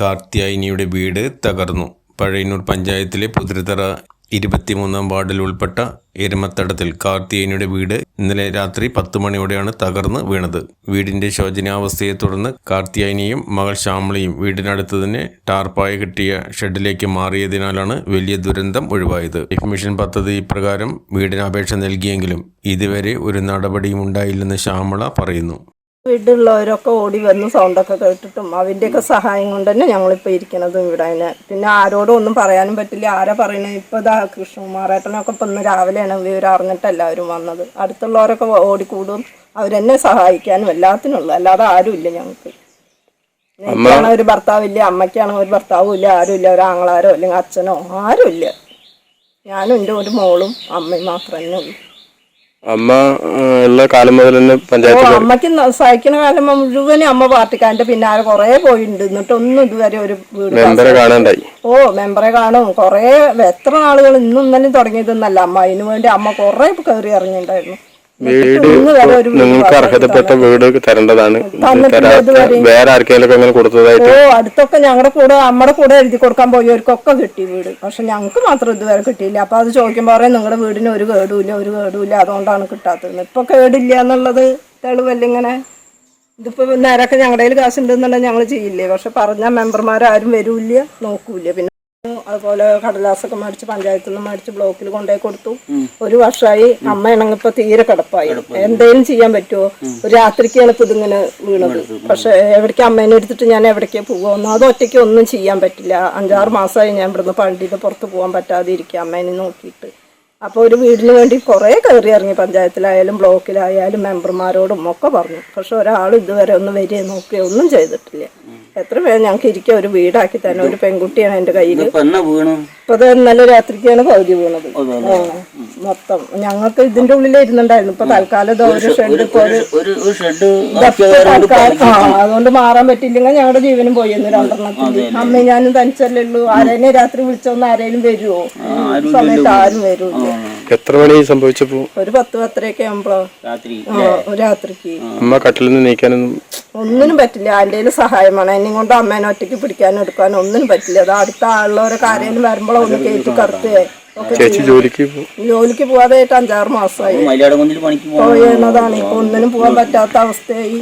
കാർത്യായനിയുടെ വീട് തകർന്നു. പഴയന്നൂർ പഞ്ചായത്തിലെ പുതിരത്തറ ഇരുപത്തിമൂന്നാം വാർഡിൽ ഉൾപ്പെട്ട എരുമത്തടത്തിൽ കാർത്തിയേനിയുടെ വീട് ഇന്നലെ രാത്രി പത്ത് മണിയോടെയാണ് തകർന്ന് വീണത്. വീടിന്റെ ശോചനാവസ്ഥയെ തുടർന്ന് കാർത്തിയായനിയും മകൾ ശ്യാമളയും വീടിനടുത്ത് തന്നെ ടാർപ്പായ കിട്ടിയ ഷെഡിലേക്ക് മാറിയതിനാലാണ് വലിയ ദുരന്തം ഒഴിവായത്. ലൈഫ് മിഷൻ പദ്ധതി പ്രകാരം വീടിന് അപേക്ഷ നൽകിയെങ്കിലും ഇതുവരെ ഒരു നടപടിയും ഉണ്ടായില്ലെന്ന് ശ്യാമള പറയുന്നു. വീട്ടിലുള്ളവരൊക്കെ ഓടി വന്ന് സൗണ്ടൊക്കെ കേട്ടിട്ടും അവന്റെയൊക്കെ സഹായം കൊണ്ട് തന്നെ ഞങ്ങളിപ്പോൾ ഇരിക്കണതും ഇവിടെ തന്നെ പിന്നെ ആരോടും ഒന്നും പറയാനും പറ്റില്ല. ആരാ പറയണത് ഇപ്പോൾ ഇതാ കൃഷ്ണകുമാറേട്ടനൊക്കെ ഇപ്പം ഇന്ന് രാവിലെയാണ് വിവരം അറിഞ്ഞിട്ട് എല്ലാവരും വന്നത്. അടുത്തുള്ളവരൊക്കെ ഓടിക്കൂടും. അവരെന്നെ സഹായിക്കാനും എല്ലാത്തിനുള്ളു അല്ലാതെ ആരുമില്ല ഞങ്ങൾക്ക്. എനിക്കാണ് ഒരു ഭർത്താവില്ല അമ്മയ്ക്കാണെങ്കിൽ ഒരു ഭർത്താവും ഇല്ല. ആരുമില്ല ഒരു ആങ്ങളാരോ അല്ലെങ്കിൽ അച്ഛനോ? ആരുമില്ല ഞാനും എന്റെ ഒരു മോളും അമ്മയും മാത്രമേ ഉള്ളൂ. അമ്മ എല്ലാ ഉള്ള കാലം മുതൽ തന്നെ പഞ്ചായത്ത് അമ്മയ്ക്ക് സഹിക്കുന്ന കാലം മുഴുവനും അമ്മ പാർട്ടിക്കാരന്റെ പിന്നാലെ കൊറേ പോയിട്ടുണ്ട്. എന്നിട്ടൊന്നും ഇതുവരെ ഒരു മെമ്പറെ കാണാണ്ടായി. ഓ മെമ്പറെ കാണും. കൊറേ എത്ര നാളുകൾ ഇന്നും ഇന്നലെയും തുടങ്ങിയതെന്നല്ല അമ്മ. അതിനു വേണ്ടി അമ്മ കൊറേ കയറി ഇറങ്ങിയിട്ടുണ്ടായിരുന്നു. വീട് നിങ്ങൾക്ക് അർഹതപ്പെട്ട വീട് തരേണ്ടതാണ്. വേറെ ആർക്കെങ്കിലും അങ്ങനെ കൊടുത്തതായിട്ട്? ഓ അടുത്തൊക്കെ ഞങ്ങളുടെ കൂടെ നമ്മുടെ കൂടെ എഴുതി കൊടുക്കാൻ പോയവർക്കൊക്കെ കിട്ടി വീട്. പക്ഷെ ഞങ്ങൾക്ക് മാത്രം ഇതുവരെ കിട്ടിയില്ല. അപ്പൊ അത് ചോദിക്കുമ്പോൾ പറയാം നിങ്ങളുടെ വീടിന് ഒരു കേടുമില്ല ഒരു കേടുമില്ല അതുകൊണ്ടാണ് കിട്ടാത്തത്. ഇപ്പൊ കേടില്ല എന്നുള്ളത് തെളിവല്ല ഇങ്ങനെ. ഇതിപ്പോ നേരൊക്കെ ഞങ്ങളുടെ കയ്യിൽ കാശുണ്ടെന്നുണ്ടെങ്കിൽ ഞങ്ങൾ ചെയ്യില്ലേ? പക്ഷെ പറഞ്ഞ മെമ്പർമാരും വരൂല്ല നോക്കൂല പിന്നെ അതുപോലെ കടലാസൊക്കെ മേടിച്ച് പഞ്ചായത്തിൽ നിന്ന് മേടിച്ച് ബ്ലോക്കിൽ കൊണ്ടുപോയി കൊടുത്തു. ഒരു വർഷമായി അമ്മ ഇണങ്ങിപ്പോ തീരെ കിടപ്പായി. എന്തേലും ചെയ്യാൻ പറ്റുമോ? ഒരു രാത്രിക്കാണ് ഇപ്പൊ ഇതിങ്ങനെ വീണത്. പക്ഷെ എവിടേക്ക് അമ്മേനെ എടുത്തിട്ട് ഞാൻ എവിടേക്ക് പോകുമെന്നോ അത് ഒറ്റയ്ക്ക് ഒന്നും ചെയ്യാൻ പറ്റില്ല. അഞ്ചാറ് മാസമായി ഞാൻ ഇവിടുന്ന് പള്ളിയിൽ പുറത്ത് പോകാൻ പറ്റാതെ ഇരിക്കുക അമ്മേനെ നോക്കിയിട്ട്. അപ്പോൾ ഒരു വീടിന് വേണ്ടി കുറേ കയറി ഇറങ്ങി പഞ്ചായത്തിലായാലും ബ്ലോക്കിലായാലും മെമ്പർമാരോടും ഒക്കെ പറഞ്ഞു. പക്ഷെ ഒരാൾ ഇതുവരെ ഒന്ന് വരികയോ നോക്കുകയോ ഒന്നും ചെയ്തിട്ടില്ല. എത്ര പേര് ഞങ്ങൾക്ക് ഇരിക്കുക ഒരു വീടാക്കി തന്നെ ഒരു പെൺകുട്ടിയാണ് എന്റെ കയ്യിൽ ഇപ്പൊ ഇന്നലെ രാത്രിക്കാണ് പകുതി വീണത്. മൊത്തം. ഞങ്ങൾക്ക് ഇതിന്റെ ഉള്ളിലേ ഇരുന്നുണ്ടായിരുന്നു. ഇപ്പൊ തൽക്കാലം ഇത് ഒരു ഷെഡ് ഇപ്പൊ ഒരു ഷെഡ് ആ അതുകൊണ്ട് മാറാൻ പറ്റില്ലെങ്കിൽ ഞങ്ങളുടെ ജീവനും പോയിരുന്നു രണ്ടെണ്ണത്തിൽ അമ്മയും ഞാനും തനിച്ചല്ലേ ഉള്ളൂ. ആരേനെ രാത്രി വിളിച്ചൊന്ന് ആരേലും വരുമോ സമയത്ത് ആരും വരൂല്ല. എത്ര മണി സംഭവിച്ചപ്പോ? ഒരു പത്ത് പത്തരയൊക്കെ ആകുമ്പോ രാത്രി രാത്രിക്ക്. അമ്മ കട്ടിൽ നിന്ന് നീക്കാനൊന്നും ഒന്നിനും പറ്റില്ല. ആരുടെയും സഹായമാണ്. എന്നെ കൊണ്ട് അമ്മേനെ ഒറ്റയ്ക്ക് പിടിക്കാനും എടുക്കാനും ഒന്നിനും പറ്റില്ല. അത് അടുത്ത ആളുള്ളവരൊക്കെ ആരെങ്കിലും വരുമ്പോഴോ ഒന്ന് കയറ്റി ഒക്കെ ചേച്ചി ജോലിക്ക് ജോലിക്ക് പോകാതായിട്ട് അഞ്ചാറ് മാസമായി പോയതാണ് ഇപ്പൊ ഒന്നിനും പോകാൻ പറ്റാത്ത അവസ്ഥയായി.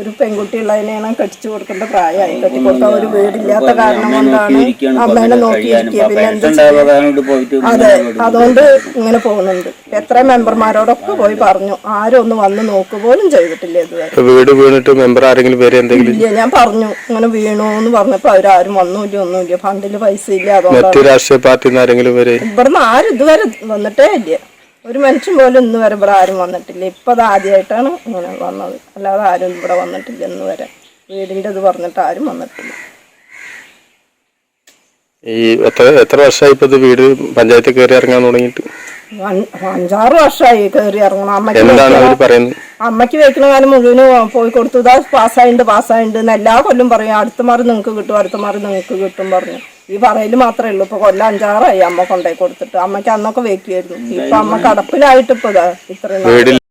ഒരു പെൺകുട്ടി ഉള്ളതിനെയാണ് കടിച്ചു കൊടുക്കേണ്ട പ്രായമായി. കെട്ടിക്കൊടുത്ത ഒരു വീടില്ലാത്ത കാരണം കൊണ്ടാണ് അമ്മേനെ നോക്കിയിരിക്കുക അതെ. അതുകൊണ്ട് ഇങ്ങനെ പോകുന്നുണ്ട്. എത്ര മെമ്പർമാരോടൊക്കെ പോയി പറഞ്ഞു. ആരും ഒന്ന് വന്ന് നോക്കുക പോലും ചെയ്തിട്ടില്ല ഇതുവരെ. വീട് വീണിട്ട് മെമ്പർ ആരെങ്കിലും വരെ എന്തെങ്കിലും ഇല്ല ഞാൻ പറഞ്ഞു. ഇങ്ങനെ വീണു എന്ന് പറഞ്ഞപ്പോ അവരാരും വന്നൂല്ല ഒന്നുമില്ല ഫണ്ടിൽ പൈസ ഇല്ല അതോ മറ്റു രാഷ്ട്രീയ പാർട്ടി ആരെങ്കിലും വരെ? ഇവിടുന്ന് ആരും ഇതുവരെ വന്നിട്ടേ ഇല്ല. ഒരു മനുഷ്യൻ പോലും ഇന്ന് വരെ ഇവിടെ ആരും വന്നിട്ടില്ല. ഇപ്പൊ അത് ആദ്യമായിട്ടാണ് ഇങ്ങനെ വന്നത്. അല്ലാതെ ആരും ഇവിടെ വന്നിട്ടില്ല ഇന്ന് വരെ. വീടിന്റെ ഇത് പറഞ്ഞിട്ട് ആരും വന്നിട്ടില്ല. ഈ എത്ര എത്ര വർഷമായി ഇപ്പൊ വീട് പഞ്ചായത്തിൽ കയറി ഇറങ്ങാൻ തുടങ്ങിയിട്ട്? അഞ്ച്- അഞ്ചാറ് വർഷമായി കയറി ഇറങ്ങണം. അമ്മയ്ക്ക് അമ്മയ്ക്ക് വെക്കുന്ന കാലം മുഴുവൻ പോയി കൊടുത്തു. ഇതാ പാസ്സായിണ്ട് പാസ്സായിണ്ട് എല്ലാ കൊല്ലം പറയും. അടുത്ത മാറി നിങ്ങൾക്ക് കിട്ടും അടുത്ത മാറി നിങ്ങൾക്ക് കിട്ടും പറഞ്ഞു. ഈ പറയിൽ മാത്രമേ ഉള്ളൂ. ഇപ്പൊ കൊല്ലം അഞ്ചാറായി അമ്മ കൊണ്ടുപോയി കൊടുത്തിട്ട്. അമ്മയ്ക്ക് അന്നൊക്കെ വെക്കുമായിരുന്നു ഇപ്പൊ അമ്മ കടപ്പിലായിട്ട് ഇപ്പൊ ഇതാ ഇത്രയും